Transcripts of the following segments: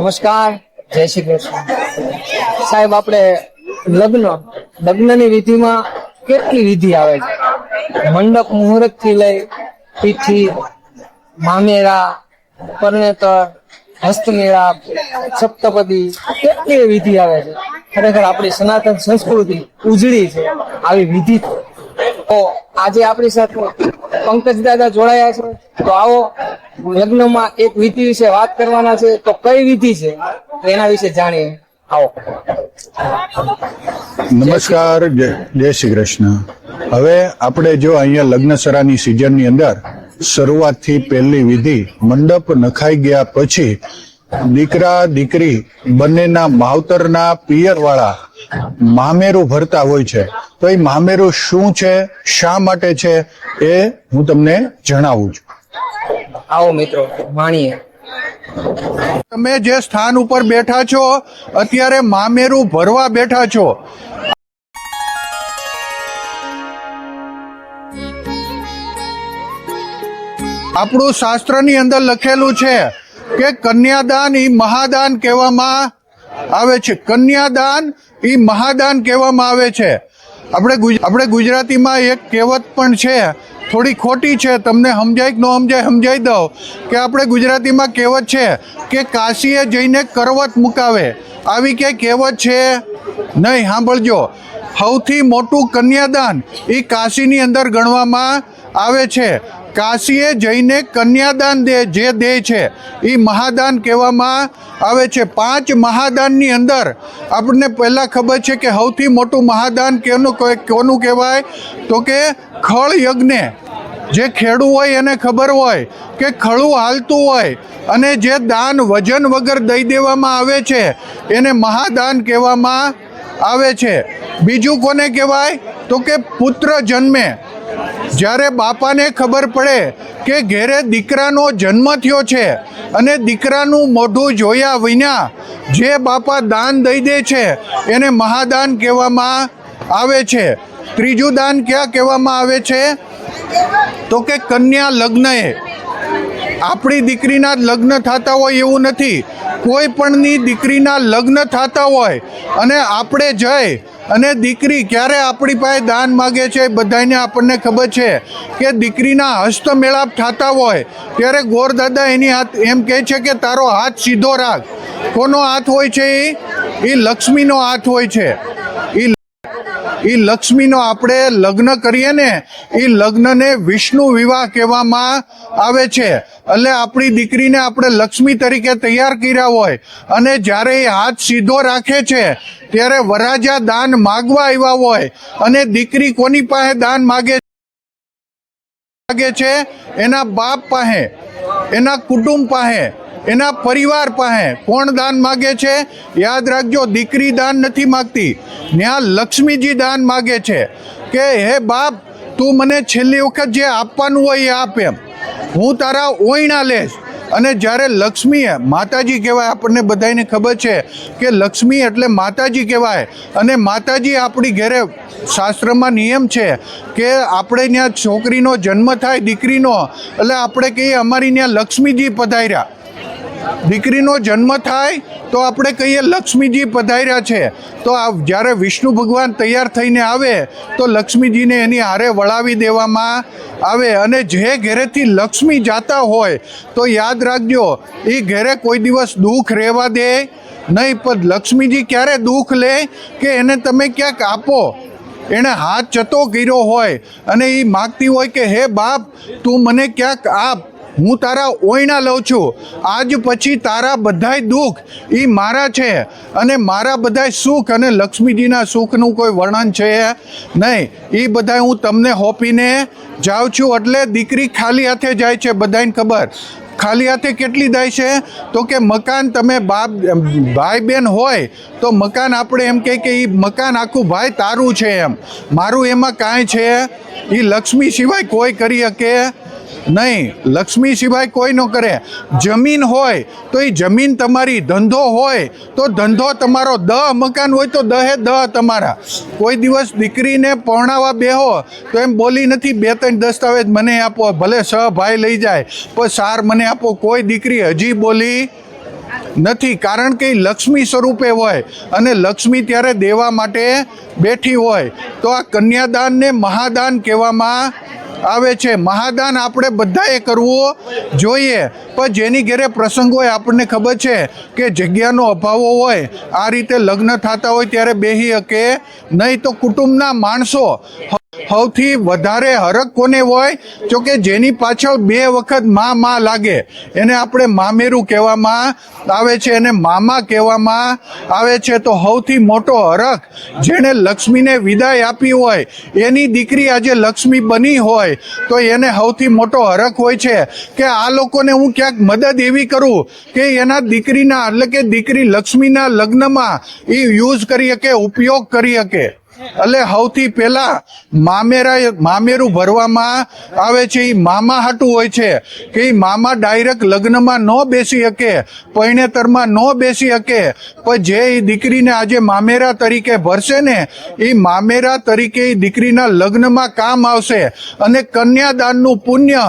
નમસ્કાર, જય શ્રી કૃષ્ણ. સાહેબ, આપણે લગ્ન, લગ્નની વિધિમાં કેટલી વિધિ આવે છે? મંડપ મુહૂર્તથી લઈ પીઠી મામેરા, પરણેતર હસ્તમેળાપ સપ્તપદી, કેટલી વિધિ આવે છે? ખરેખર આપણી સનાતન સંસ્કૃતિ ઉજળી છે. આવી વિધિ તો આજે આપણી સાથે પંકજ દાદા જોડાયા છે. તો આવો, લગ્નમાં એક વિધિ વિશે વાત કરવાના છે. તો કઈ વિધિ છે? એના વિશે જાણીએ. આવો. નમસ્કાર, જય શ્રી કૃષ્ણ. હવે આપણે જો અહીંયા લગ્નસરાની સિઝનની અંદર શરૂઆતથી પહેલી વિધિ મંડપ નખાઈ ગયા પછી દીકરા, દીકરી બંનેના માવતરના પિયરવાળા મામેરું ભરતા હોય છે. તો એ મામેરું શું છે? શા માટે છે? એ હું તમને જણાવું છું. આવો મિત્રો માણીએ. તમે જે સ્થાન ઉપર બેઠા છો અત્યારે મામેરું ભરવા બેઠા છો. આપણું શાસ્ત્રની અંદર લખેલું છે કે કન્યાદાન ઈ મહાદાન કહેવામાં આવે છે. કન્યાદાન એ મહાદાન કહેવામાં આવે છે. આપણે આપણે ગુજરાતીમાં એક કહેવત પણ છે, થોડી ખોટી છે, તમને સમજાય કે ન સમજાય સમજાઈ દઉં. કે આપણે ગુજરાતીમાં કહેવત છે કે કાશીએ જઈને કરવત મુકાવે. આવી કે કહેવત છે? નહીં, સાંભળજો. સૌથી મોટું કન્યાદાન એ કાશીની અંદર ગણવામાં આવે છે. કાશીએ જઈને કન્યાદાન દે, જે દે છે એ મહાદાન કહેવામાં આવે છે. પાંચ મહાદાનની અંદર આપણને પહેલાં ખબર છે કે સૌથી મોટું મહાદાન કેનું કોનું કહેવાય? તો કે ખળ યજ્ઞ. જે ખેડૂ હોય એને ખબર હોય કે ખળું હાલતું હોય અને જે દાન વજન વગર દઈ દેવામાં આવે છે, એને મહાદાન કહેવામાં આવે છે. બીજું કોને કહેવાય? તો કે પુત્ર જન્મે. જ્યારે બાપાને ખબર પડે કે ઘેરે દીકરાનો જન્મ થયો છે અને દીકરાનું મોઢું જોયા વિના જે બાપા દાન દઈ દે છે, એને મહાદાન કહેવામાં આવે છે. ત્રીજું દાન ક્યાં કહેવામાં આવે છે? તો કે કન્યા લગ્નએ. આપણી દીકરીના લગ્ન થતા હોય એવું નથી. કોઈ પણની દીકરીના લગ્ન થતા હોય અને આપણે જઈ અને દીકરી, ક્યારે આપણી પાસે દાન માગે છે બધાને આપણને ખબર છે કે દીકરીના હસ્તમેળાપ થતા હોય, ત્યારે ગોરદાદા એની હાથ, એમ કહે છે કે તારો હાથ સીધો રાખ. કોનો હાથ હોય છે એ? એ લક્ષ્મીનો હાથ હોય છે. એ લક્ષ્મીનો આપણે લગ્ન કરીએ ને એ લગ્નને વિષ્ણુ વિવાહ કહેવામાં આવે છે. એટલે આપણી દીકરીને આપણે લક્ષ્મી તરીકે તૈયાર કર્યા હોય અને જ્યારે એ હાથ સીધો રાખે છે, ત્યારે વરાજા દાન માગવા આવ્યા હોય અને દીકરી કોની પાસે દાન માગે માગે છે એના બાપ પાસે, એના કુટુંબ પાસે. એના પરિવાર પાસે કોણ દાન માગે છે? યાદ રાખજો, દીકરી દાન નથી માગતી. ત્યાં લક્ષ્મીજી દાન માગે છે કે, હે બાપ, તું મને છેલ્લી વખત જે આપવાનું હોય એ આપ એમ. હું તારા ઓઈણા લેશ અને જ્યારે લક્ષ્મીએ, માતાજી કહેવાય, આપણને બધાને ખબર છે કે લક્ષ્મી એટલે માતાજી કહેવાય. અને માતાજી આપણી ઘરે શાસ્ત્રમાં નિયમ છે કે આપણે ત્યાં છોકરીનો જન્મ થાય દીકરીનો, એટલે આપણે કહીએ, અમારી ત્યાં લક્ષ્મીજી પધાર્યા. દીકરીનો જન્મ થાય તો આપણે કહીએ લક્ષ્મીજી પધાર્યા છે. તો આ જ્યારે વિષ્ણુ ભગવાન તૈયાર થઈને આવે તો લક્ષ્મીજીને એની હારે વળાવી દેવામાં આવે અને જે ઘેરેથી લક્ષ્મી જાતા હોય તો યાદ રાખજો, એ ઘેરે કોઈ દિવસ દુઃખ રહેવા દે નહીં, પણ લક્ષ્મીજી ક્યારે દુઃખ લે કે એને તમે ક્યાંક આપો? એણે હાથ ચતો કર્યો હોય અને એ માગતી હોય કે, હે બાપ, તું મને ક્યાંક આપ. હું તારા ઓયણા લઉં છું. આજ પછી તારા બધાય દુઃખ એ મારા છે અને મારા બધાય સુખ અને લક્ષ્મીજીના સુખનું કોઈ વર્ણન છે નહીં. એ બધાય હું તમને હોપીને જાઉં છું એટલે દીકરી ખાલી હાથે જાય છે બધાને ખબર. ખાલી હાથે કેટલી જાય છે? તો કે મકાન તમે બાપ ભાઈ બહેન હોય તો મકાન આપણે એમ કહે કે એ મકાન આખું ભાઈ તારું છે એમ. મારું એમાં કાંઈ છે? એ લક્ષ્મી સિવાય કોઈ કરી શકે? નહીં, લક્ષ્મી સિવાય કોઈ ન કરે. જમીન હોય તો એ જમીન તમારી, ધંધો હોય તો ધંધો તમારો. દહ મકાન હોય તો દહે દહ તમારા. કોઈ દિવસ દીકરીને પરણાવવા બેહો તો એમ બોલી નથી, બે ત્રણ દસ્તાવેજ મને આપો, ભલે સહ ભાઈ લઈ જાય, પણ સાર મને આપો. કોઈ દીકરી હજી બોલી નથી, કારણ કે લક્ષ્મી સ્વરૂપે હોય અને લક્ષ્મી ત્યારે દેવા માટે બેઠી હોય. તો આ કન્યાદાનને મહાદાન કહેવામાં આવે છે. મહાદાન આપણે બધાએ કરવું જોઈએ. પણ જેની ઘેરે પ્રસંગ હોય આપણને ખબર છે કે જગ્યાનો અભાવ હોય, આ રીતે લગ્ન થતા હોય ત્યારે બેહી શકે નહીં તો કુટુંબના માણસો સૌથી વધારે હરક કોને હોય? જો કે જેની પાછળ બે વખત મા મા લાગે. એને આપણે મામેરું કહેવામાં આવે છે અને મામા કહેવામાં આવે છે. તો સૌથી મોટો હરક જેણે લક્ષ્મીને વિદાય આપી હોય, એની દીકરી આજે લક્ષ્મી બની હોય, તો એને સૌથી મોટો હરક હોય છે કે આ લોકોને હું ક્યાંક મદદ એવી કરું કે એના દીકરીના, એટલે કે દીકરી લક્ષ્મીના લગ્નમાં એ યુઝ કરી શકે, ઉપયોગ કરી શકે. એટલે સૌથી પહેલા મામેરા મામેરું ભરવામાં આવે છે એ મામા હાટું હોય છે, કે એ મામા ડાયરેક્ટ લગ્નમાં ન બેસી શકે પૈણેતરમાં ન બેસી શકે, પણ જે એ દીકરીને આજે મામેરા તરીકે ભરશે ને એ મામેરા તરીકે એ દીકરીના લગ્નમાં કામ આવશે. અને કન્યાદાનનું પુણ્ય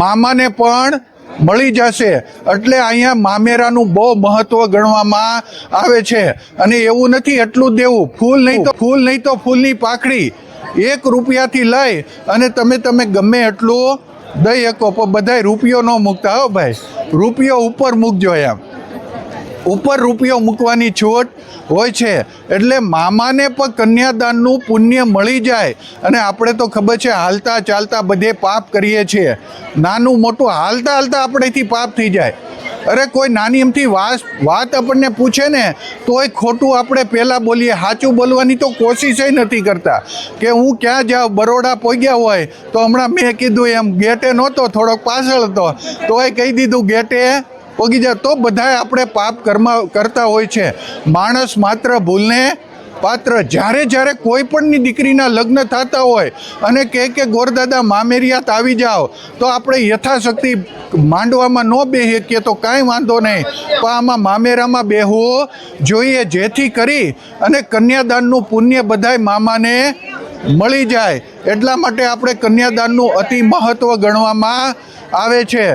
મામાને પણ મળી જશે. એટલે અહીંયા મામેરાનું બહુ મહત્વ ગણવામાં આવે છે. અને એવું નથી એટલું દેવું. ફૂલ નહીં તો ફૂલ નહીં તો ફૂલની પાખડી એક રૂપિયાથી લઈ અને તમે તમે ગમે એટલું દઈ શકો. પણ બધાય રૂપિયો ન મૂકતા હો ભાઈ. રૂપિયો ઉપર મૂકજો એમ. ઉપર રૂપિયો મૂકવાની છૂટ હોય છે. એટલે મામાને પણ કન્યાદાનનું પુણ્ય મળી જાય. અને આપણે તો ખબર છે, હાલતા ચાલતા બધે પાપ કરીએ છીએ. નાનું મોટું હાલતા હાલતા આપણેથી પાપ થઈ જાય. અરે કોઈ નાની એમથી વાત વાત આપણને પૂછે ને, તોય ખોટું આપણે પહેલાં બોલીએ. સાચું બોલવાની તો કોશિશ નથી કરતા. કે હું ક્યાં જાઉં? બરોડા પહોંચ્યા હોય તો હમણાં મેં કીધું એમ, ગેટે નહોતો, થોડોક પાછળ હતો. તો એ કહી દીધું, ગેટે પોગી જાય તો બધાય આપણે પાપ કર્મ કરતા હોય છે. માણસ માત્ર ભૂલને પાત્ર જ્યારે જ્યારે કોઈ પણની દીકરીના લગ્ન થતા હોય અને કહે કે, ગોરદાદા, મામેરિયાત આવી જાઓ. તો આપણે યથાશક્તિ માંડવામાં ન બે શકીએ તો કાંઈ વાંધો નહીં. પણ આમાં મામેરામાં બેહવું જોઈએ જેથી કરી અને કન્યાદાનનું પુણ્ય બધાય મામાને મળી જાય. એટલા માટે આપણે કન્યાદાનનું અતિ મહત્ત્વ ગણવામાં આવે છે.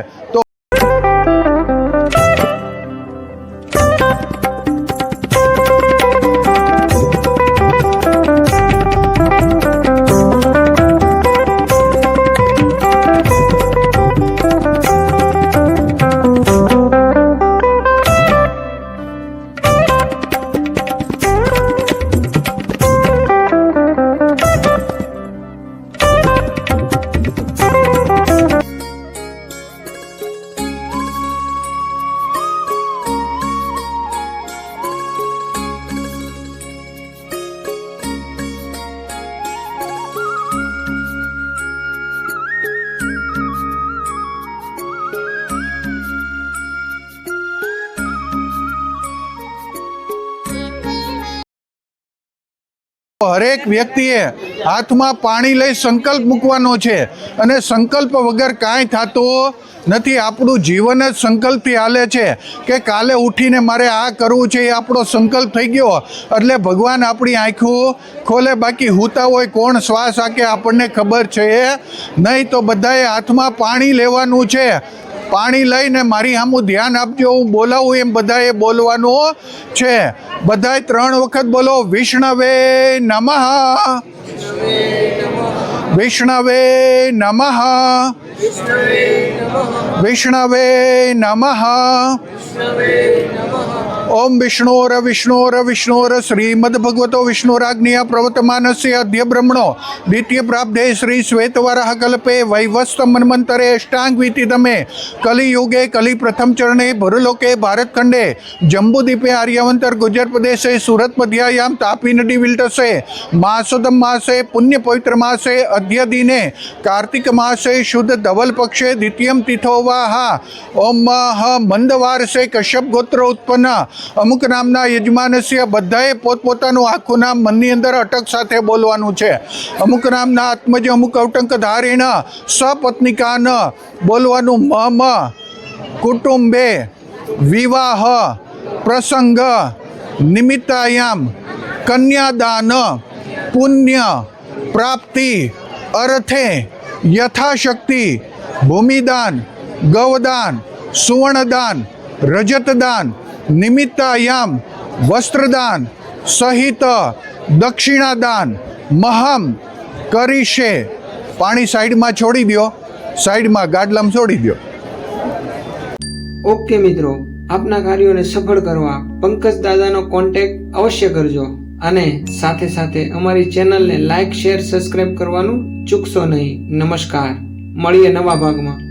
હરેક વ્યક્તિએ હાથમાં પાણી લઈ સંકલ્પ મૂકવાનો છે અને સંકલ્પ વગર કાંઈ થતું નથી. આપણું જીવન જ સંકલ્પથી હાલે છે કે કાલે ઉઠીને મારે આ કરવું છે, એ આપણો સંકલ્પ થઈ ગયો એટલે ભગવાન આપણી આંખું ખોલે. બાકી હુતા હોય કોણ શ્વાસ આકે આપણને ખબર છે? નહીં તો બધાએ હાથમાં પાણી લેવાનું છે. પાણી લઈને મારી સામું ધ્યાન આપજો, હું બોલાવું એમ બધાએ બોલવાનું છે. બધાએ ત્રણ વખત બોલો, વિષ્ણવે નમઃ. વિષ્ણવે નમઃ. વિષ્ણવે નમઃ. ओम विष्णोर विष्णोर विष्णोर विष्णुराग्निया विष्णुराज्ञया प्रवर्तमानस्य अद्य ब्रह्मणो श्री श्वेतवर कल्पे वैवस्तमन्वन्तरे अष्टाङ्गवितितमे कलियुगे कलिप्रथम चरणे भरुलोके प्रदेश सूरत आर्यावन्तर् तापी नदी तापीनदीविल्टसे मासुदं मासे पुण्यपवित्रमासे अद्य दिने कार्तिकमासे शुद्ध धवलपक्षे द्वितीय तिथो वा ओम मन्दवारसे कश्यप गोत्र उत्पन्न। અમુક નામના યજમાનસ્ય બધાએ પોતપોતાનું આખું નામ મનની અંદર અટક સાથે બોલવાનું છે. અમુક નામના આત્મજ અમુક અવટંક ધારીણ સપત્નિકાન બોલવાનું મમ, કુટુંબે, વિવાહ, પ્રસંગ, નિમિત્તાયામ, કન્યાદાન, પુણ્ય, પ્રાપ્તિ, અર્થે, યથાશક્તિ, ભૂમિદાન, ગૌદાન, સુવર્ણદાન, રજતદાન નિમિત્તાયામ વસ્ત્રદાન સહિત દક્ષિણાદાન મહમ કરીશે પાણી સાઈડમાં છોડી દો સાઈડમાં ગાડલામાં છોડી દો ઓકે મિત્રો. આપના કાર્યોને સફળ કરવા પંકજ દાદાનો કોન્ટેક્ટ અવશ્ય કરજો અને સાથે સાથે અમારી ચેનલને લાઈક શેર સબસ્ક્રાઇબ કરવાનું ચૂકશો નહીં. નમસ્કાર. મળીએ નવા ભાગમાં.